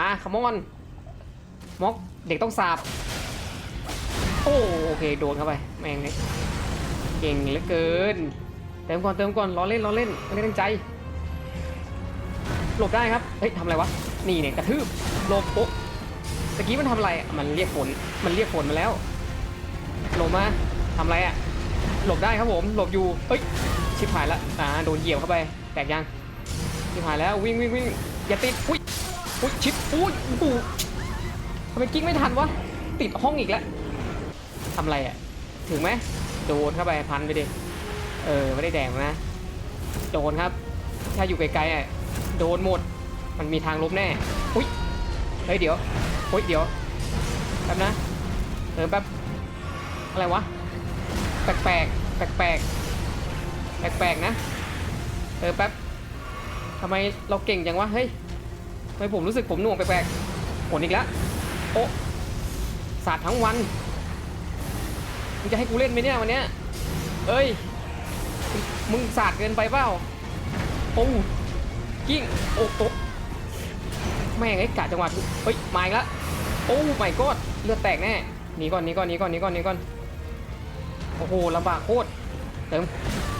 อะขมอนม็อกเด็กต้องสาบโอ้โอเคโดนเข้าไปแม่งเลยเก่งเหลือเกินเติมก่อนเติมก่อนล้อเล่นล้อเล่นไม่ได้ตั้งใจ หลบได้ครับเฮ้ยทำอะไรวะนี่เนี่ยกระทืบหลบโอ๊ะตะกี้มันทำอะไรมันเรียกฝนมันเรียกฝนมาแล้วหลบมาทำอะไรอะหลบได้ครับผมหลบอยู่เฮ้ยชิบหายละอ่าโดนเหยียบเข้าไปแตกยังชิบหายแล้ววิ่งวิ่งวิ่งอย่าติดอุ้ย อุ้ยชิบอุ้ยโอ้โหทำไมกิ้งไม่ทันวะ ติดห้องอีกแล้วทำอะไรอะ ถึงไหมโดนเข้าไปพันไปดิ เออ ไม่ได้แดงนะ โดนครับ ถ้าอยู่ไกลๆอะ โดนหมด มันมีทางลบแน่ อุ้ย เฮ้ยเดี๋ยวอุ้ยเดี๋ยวแป๊บนะเติมแป๊บ อะไรวะ แปลกแปลกแปลกแปลกแปลกๆนะ เออแป๊บทำไมเราเก่งจังวะ เฮ้ย ไมผมรู้สึกผมหน่วงแปลกๆผลอีกแล้วโอ้สาดทั้งวันมึงจะให้กูเล่นไหมเนี่ยวันเนี้ยเอ้ย มึงสาดเกินไปเปล่าโอ้กิ้งโอ้โตะแม่งไอ้กะจังหวะเฮ้ยมาอีกแล้วโอ้ไม่กอดเลือดแตกแน่หนีก่อนหนีก่อนหนีก่อนหนีก่อนหนีก่อนโอ้โหลำบากโคตรเติม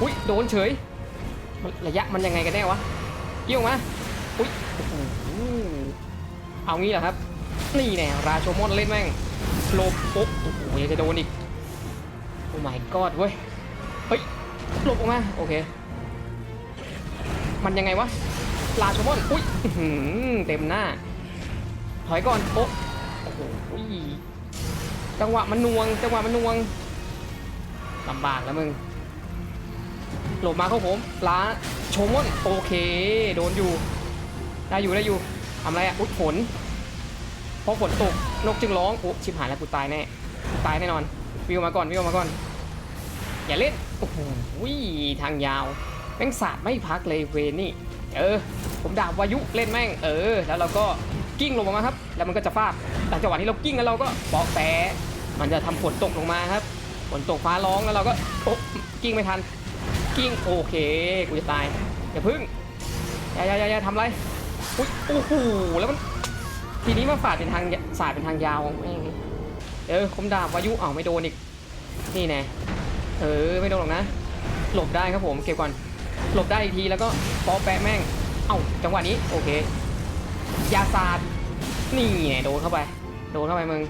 อุ้ยโดนเฉยระยะมันยังไงกันแน่วะเยี่ยงมาอุ้ยโอ้โห เอางี้เหรอครับ นี่แน่ราโชมอนเล่นแม่งโลบปุ๊บโอ้โหยังจะโดนอีก โอ้ my god เว้ย เฮ้ยหลบออกมา โอเค มันยังไงวะ ลาโชมอน อุ้ยเต็มหน้า ถอยก่อนโอ๊ะโอ้โหจังหวะมันนวง จังหวะมันนวงลำบากแล้วมึง หลบมาเข้าผม ลาโชมอน โอเค โดนอยู่ ได้อยู่ได้อยู่ ทำอะไรอะอุ๊ยฝนพอฝนตกนกจึงร้องโอ้ชิบหายแล้วกูตายแน่กูตายแน่นอนวิวมาก่อนวิวมาก่อน อย่าเล่นโอ้โหทางยาวแม่งสาดไม่พักเลยเวนี่ เออ ผมด่าวายุเล่นแม่ง เออ แล้วเราก็กิ้งลงมาครับ แล้วมันก็จะฟาดแต่จังหวะที่เรากิ้งแล้วเราก็ปอกแปะมันจะทำฝนตกลงมาครับฝนตกฟ้าร้องแล้วเราก็โอ๊ะกิ้งไม่ทันกิ้งโอเคกูจะตายอย่าพึ่งอย่าอย่าอย่าทำไร อุ๊ยโอ้โหแล้วมันทีนี้มาฝาดเป็นทางสาดเป็นทางยาวแม่งเออคมดาบวายุอ้าวไม่โดนอีกนี่แน่เออไม่โดนหรอกนะ หลบได้ครับผมเก็บก่อนหลบได้อีกทีแล้วก็ปอแปะแม่ง เอ้าจังหวะนี้โอเคยาซาดนี่ไงโดนเข้าไป โดนเข้าไปมึง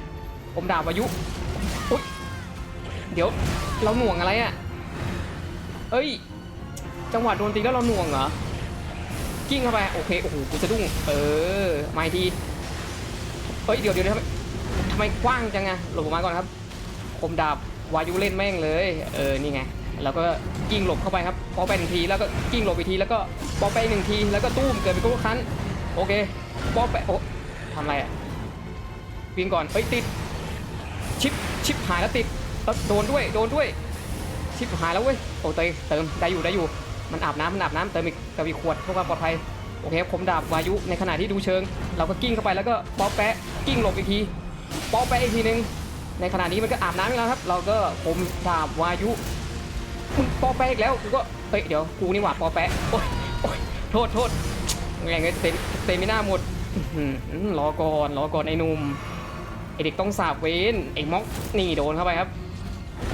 ผมดาบวายุอุ๊ยเดี๋ยวเราหน่วงอะไรอะ่ะเอ้ย จังหวะโดนตีแล้วเราหน่วงเหรอ กิ้งเข้าไปโอเคโอ้โหกูจะดุ้งเออไมาอีกทีเฮ้ยเดี๋ยวเดี๋ยวทำไมทำไมกว้างจังอะหลบออกมาก่อนครับคมดาบวายุเล่นแม่งเลยเออนี่ไงแล้วก็กิ้งหลบเข้าไปครับปอไปหนึ่งทีแล้วก็กิ้งหลบอีกทีแล้วก็ปอไปหนึ่งทีแล้วก็ตุ้มเกิดเป็นกุ๊กคันโอเคปอไปโอ้ทำอะไรอะวิ่งก่อนเฮ้ยติดชิปชิปหายแล้วติดโดนด้วยโดนด้วยชิปหายแล้วเว้ยโอ้เตยเติมได้อยู่ได้อยู่ มันอาบน้ำมันอาบน้ำเติมอีกเติมอีกขวดเพื่อความปลอดภัยโอเคผมดาบวายุในขณะที่ดูเชิง เราก็กิ้งเข้าไปแล้วก็ป๊อปแปะกิ้งหลบอีกทีป๊อปแปะอีกทีนึงในขณะนี้มันก็อาบน้ำอีกแล้วครับ เราก็ผมดาบวายุมึงป๊อปแปะอีกแล้วกูก็เฮ้ยเดี๋ยวกูนี่หว่าป๊อปแปะโอ๊ยโอ๊ยโทษโทษแรงเลยเต็มเต็มไม่น่าหมดอื้อหือรอก่อนรอก่อนไอ้หนุ่มไอเด็กต้องสาบเวนไอ้ม็อกนี่โดนเข้าไปครับ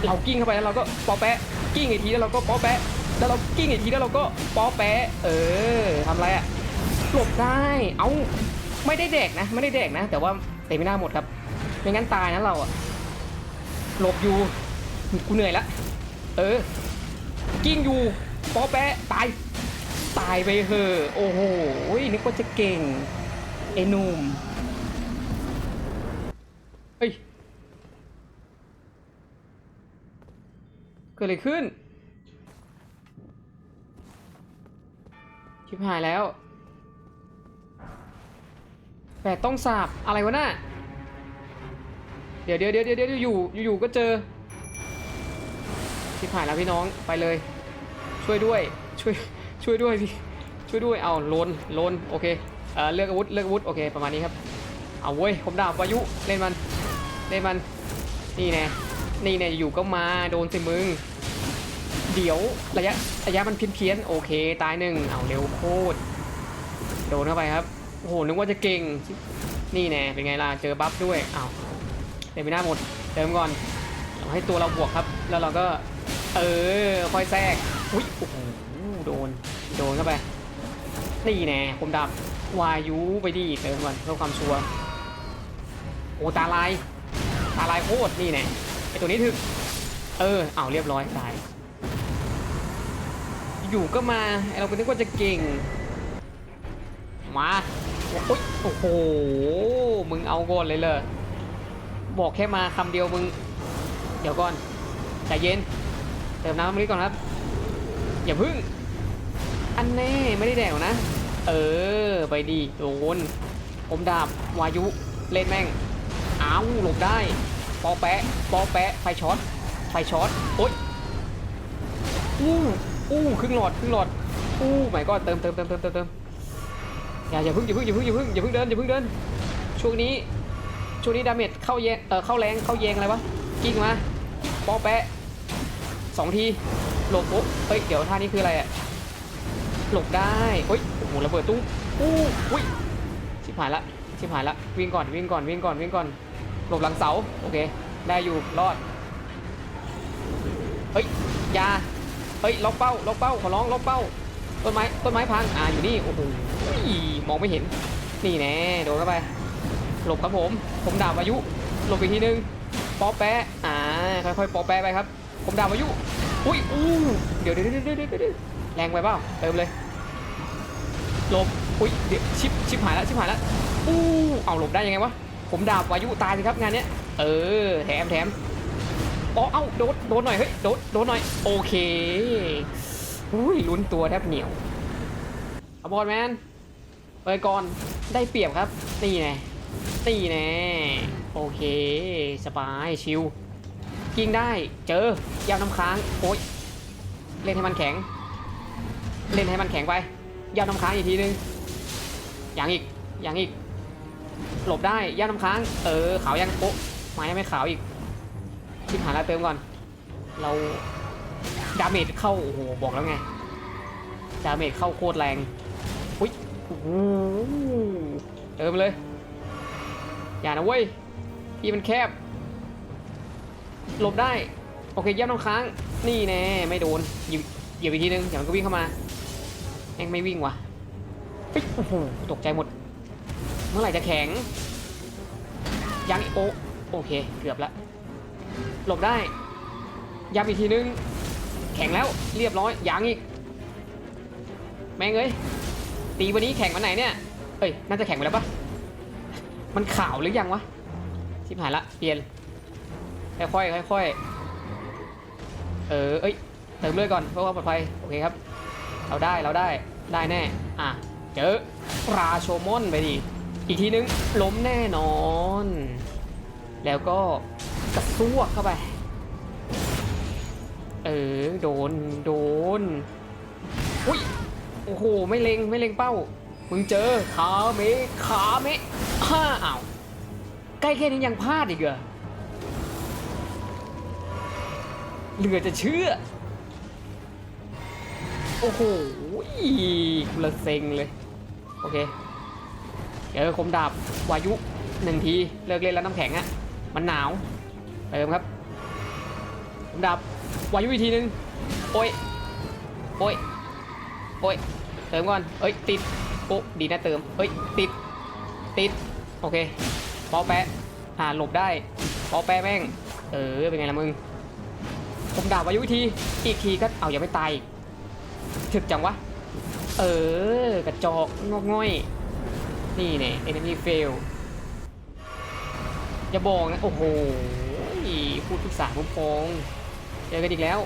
เรากิ้งเข้าไปแล้วเราก็ป๊อปแปะกิ้งอีกทีแล้วเราก็ป๊อปแปะ แล้วเรากิ้งอีกทีแล้วเราก็ป๊อปแปะเออทำอะไรอะหลบได้ เอาไม่ได้เด็กนะ ไม่ได้เด็กนะ แต่ว่าเตะไม่น่าหมดครับ ไม่งั้นตายนะเราอะหลบอยู่ กูเหนื่อยละเออ กิ้งอยู่ปอแปะตาย ตายไปเหอะ โอ้โหนึกว่าจะเก่งไอ้นุ่มเฮ้ย เกิดอะไรขึ้น ชิบหายแล้วแปดต้องสาบอะไรวะน่ะเดี๋ยวเดี๋ยวเดี๋ยวเดี๋ยวอยู่อยู่อยู่ก็เจอชิบหายแล้วพี่น้องไปเลย ช่วยด้วยช่วยช่วยด้วยพี่ช่วยด้วยเอาโลนโลนโอเคเอ่อเลือกอาวุธเลือกอาวุธโอเคประมาณนี้ครับเอาเว้ยผมดาบวายุเล่นมันเล่นมันนี่แน่นี่แน่อยู่ก็มาโดนสิมึง เดี๋ยวระยะระยะมันเพี้ยนเพียนๆโอเค ตายหนึ่งเอาเร็วโคตรโดนเข้าไปครับโอ้โหนึกว่าจะเก่งนี่แน่เป็นไงล่ะเจอบัฟด้วยเอ้าวเต็มไปหน้าหมดเติมก่อนให้ตัวเราบวกครับ แล้วเราก็เออค่อยแทรกอุ้ยโอ้โหโดนโดนเข้าไปนี่แน่ผมดับวายุไปดิเติมก่อนเพื่อความชัวร์โอ้ตาลายตาลายโคตรนี่แน่ไอตัวนี้ถึกเออเอาเรียบร้อยตาย อยู่ก็มาไอเราก็นึกว่าจะเก่ง มาโอ๊ยโอ้โห มึงเอาก่อนเลยเลยบอกแค่มาคำเดียวมึง เดี๋ยวก่อนใจเย็น เติมน้ำมันนี้ก่อนครับ อย่าพึ่ง อันแน่ไม่ได้แดกหรอกนะ เออ ไปดีโดนผมดาบวายุเล่นแม่งอ้าวหลบได้ปอแปะปอแปะไฟช็อตไฟช็อตโอ๊ยอู้ อู้ครึ่งหลอดครึ่งหลอดอู้หมายก็เติมเติมเติมเติมเติมเติมอย่าอย่าพิ่งอย่าพิ่งอย่าพิ่งอย่าพิ่งอย่าเพิ่งเดินอย่าพิ่งเดินช่วงนี้ช่วงนี้ดาเมจเข้าแยงเออเข้าแรงเข้าแยงอะไรวะกิ้งมาปอแปะสองทีหลบโอ๊ะเฮ้ยเดี๋ยวท่านี้คืออะไรอะหลบได้เฮ้ยโอ้โหระเบิดตุ้งอู้อุ้ยชิบหายละชิบหายละวิ่งก่อนวิ่งก่อนวิ่งก่อนวิ่งก่อนหลบหลังเสาโอเคได้อยู่รอดเฮ้ยยา เฮ้ยล็อกเป้าล็อกเป้าขอร้องล็อกเป้า ต้นไม้ต้นไม้พังอ่าอยู่นี่โอ้โหมองไม่เห็น นี่แน่โดนเข้าไป หลบครับผม ผมดาบอายุ หลบอีกทีนึงปอแปะอ่าค่อยๆปอแปะไปครับ ผมดาบอายุอุ้ยอู้เดี๋ยวเดี๋ยวเดี๋ยวเดี๋ยวเดี๋ยวแรงไปเปล่าเติมเลยหลบอุ้ยเดี๋ยวชิปชิปหายแล้วชิปหายแล้วอู้เอาหลบได้ยังไงวะผมดาบวายุตายสิครับงานเนี้ยเออแถมแถม อ๋อเอ้าโดนโดนหน่อยเฮ้ยโดนโดนหน่อยโอเคอุ้ยลุ้นตัวแทบเหนียวเอาบอลแมนเปิดก่อนได้เปรียบครับนี่แน่นี่แน่โอเคสบายชิวกิงได้เจอยาวน้ำค้างโอ๊ยเล่นให้มันแข็ง เล่นให้มันแข็งไปยาวน้ำค้างอีกทีนึงอย่างอีกอย่างอีก หลบได้ยาวน้ำค้าง เออขาวยังโอ๊ะไม้ไม่ขาวอีก ชิบหายแล้วเติมก่อน เราดาเมจเข้า โอ้โห บอกแล้วไง ดาเมจเข้าโคตรแรงอุ้ยเติมเลย อย่านะเว้ย ที่มันแคบ หลบได้ โอเคเยี่ยมน้องค้าง นี่แน่ ไม่โดนเหยียบหยียบอีกทีนึงเดี๋ยวมันก็วิ่งเข้ามาแม่งไม่วิ่งว่ะโอ้โหตกใจหมด เมื่อไหร่จะแข็ง ยังโอโอเค เกือบละ หลบได้ย้ำอีกทีนึง แข่งแล้วเรียบร้อยยังอีก แม่งเอ้ยตีวันนี้แข่งวันไหนเนี่ยเอ้ยน่าจะแข่งไปแล้วปะมันข่าวหรือยังวะชิบหายละเปลี่ยนค่อยๆค่อยๆเออเอ้ยเติมเลือดก่อนเพื่อความปลอดภัยโอเคครับ เราได้เราได้ได้แน่ อะเจอราโชมอนไปดิอีกทีนึงล้มแน่นอน แล้วก็ กระซวกเข้าไป เออ โดน โดน อุ้ย โอ้โห ไม่เล็ง ไม่เล็งเป้า มึงเจอ ขาเมขาเมห้าอ้าว ใกล้แค่นี้ยังพลาดอีกเหรอ เหลือจะเชื่อ โอ้โหกูละเซ็งเลย โอเคเจอคมดาบวายุหนึ่งที เลิกเล่นแล้วน้ำแข็งอะ มันหนาว เติมครับดาบวายุอีกทีนึงโอ้ยโอ้ยโอ้ยเติมก่อนเอ้ยติดโอ้ดีนะเติมเอ้ยติดติดโอเคปอแปะอ่าหลบได้ปอแปะแม่งเออเป็นไงล่ะมึงผมด่าวายุอีกทีอีกทีก็เอายังไม่ตายถึกจังวะเออกระจอกงอกง่อยนี่เนี่ย enemy fail อย่าบอกนะโอ้โห พูดทุกสารมุมพงเจอกันอีกแล้ว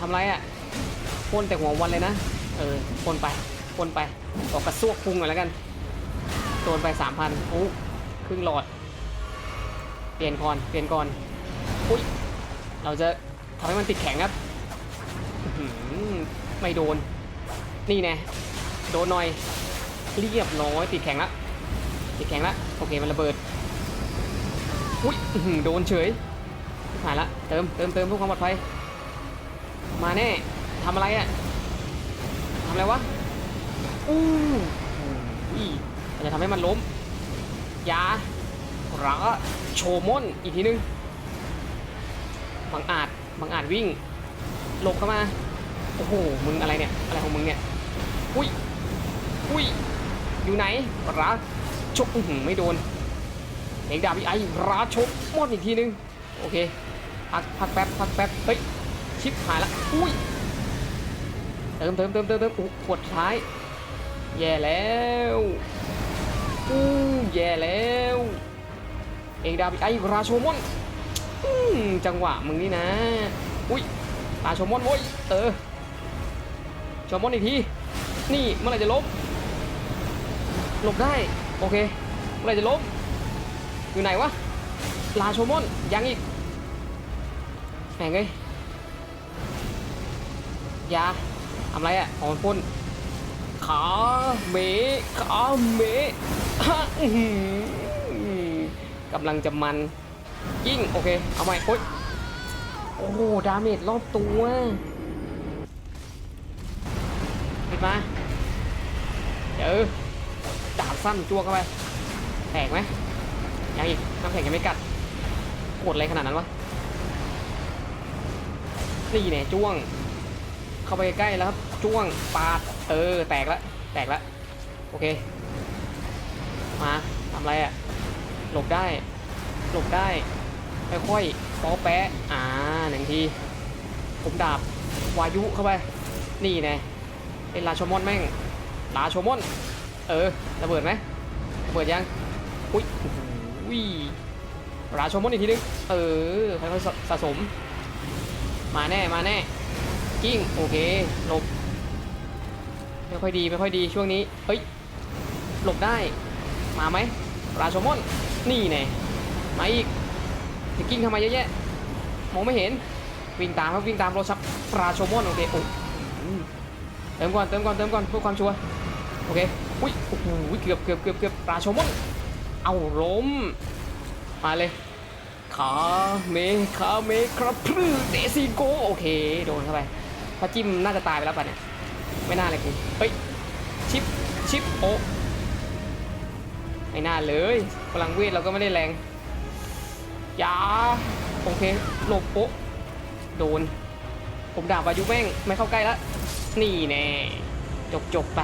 ทำไรอะ่ะพ่นแต่หัววันเลยนะ เออพ่นไปพ่นไปออกกระซวกพุงหน่อยแล้วกันโดนไปสามพันโอ้ครึ่งหลอด เปลี่ยนก่อน เปลี่ยนก่อนอุ้ย เราจะทำให้มันติดแข็งครับไม่โดน นี่แน่โดนหน่อย เรียบร้อยติดแข็งละติดแข็งละโอเค มันระเบิด อุ้ยโดนเฉยหายละเติมเติมเติมเพื่อความปลอดภัยมาแน่ทำอะไรอะ่ะทำอะไรวะอู้มันจะทำให้มันล้มยาระโชมอนอีกทีนึงบังอาจบังอาจวิ่งหลบเข้ามาโอ้โหมึงอะไรเนี่ยอะไรของมึงเนี่ยอุ้ยอุ้ยอยู่ไหนราชกอื้อหือไม่โดน เอกดาบีไอ้ราชกมอนอีกทีนึง โอเค พักพักแป๊บพักแป๊บ เฮ้ย ชิปหายละ อุ้ย เติมเติมเติมเติมเติมอ้ขวดท้าย แย่แล้วอู้แย่แล้ว เอกดาบีไอ้ราชมอนอืมจังหวะมึงนี่นะ อุ้ยราชมอนโว้ย เออชมอนอีกที นี่เมื่อไหร่จะล้มหลบได้ โอเค เมื่อไหร่จะล้ม อยู่ไหนวะ ลาโชมอน ยังอีกแหงเลยยาทำไรอะของพ่นขาเมขาเมกำลังจะมัน ยิ่ง โอเค เอาใหม่โอ๊ยโอ้โห ดาเมจรอบตัวขึ้นมา เจอดาบสั้นจ้วงเข้าไปแตกไหม ยังอีกน้ำแข็งยังไม่กัดโกดอะไรขนาดนั้นวะนี่เนี่ยจ้วง เข้าไปใกล้แล้วครับจ้วงปาดเออแตกละแตกละโอเค มาทำอะไรอะ่ะหลบได้หลบได้ค่อยๆป๊อแปะอ่าหนึ่งทีผมดาบวายุเข้าไป นี่แน่เป็นราชมอนแม่งราชมอน เออระเบิดไหมระเบิดยัง อุ้ยโอ้โห อุ้ยราชมอนอีกทีนึง เออค่อยๆสะสม มาแน่มาแน่ กิ้ง โอเคหลบ ไม่ค่อยดี ไม่ค่อยดีช่วงนี้ เฮ้ย หลบได้ มาไหม ราชมอนนี่แน่มาอีกจะกิ้งทำไมเยอะแยะ มองไม่เห็น วิ่งตามครับวิ่งตามรถชับราชมอนโอเคโอ้เติมก่อนเติมก่อนเติมก่อนเพื่อความชัวร์โอเค อุ้ยโอ้โหเกือบเกือบเกือบเกือบราชมอน เอาล้ม มาเลยขาเมขาเมครับพรื้เดซิโกโอเค โดนเข้าไปถ้าจิ้มน่าจะตายไปแล้วป่ะเนี่ย ไม่น่าเลยคุณเฮ้ย ชิป ชิป โอไม่น่าเลยพลังเวทเราก็ไม่ได้แรงยาโอเคหลบโอะโดน ผมดาบอายุแม่ง ไม่เข้าใกล้แล้ว นี่แน่ จบจบไป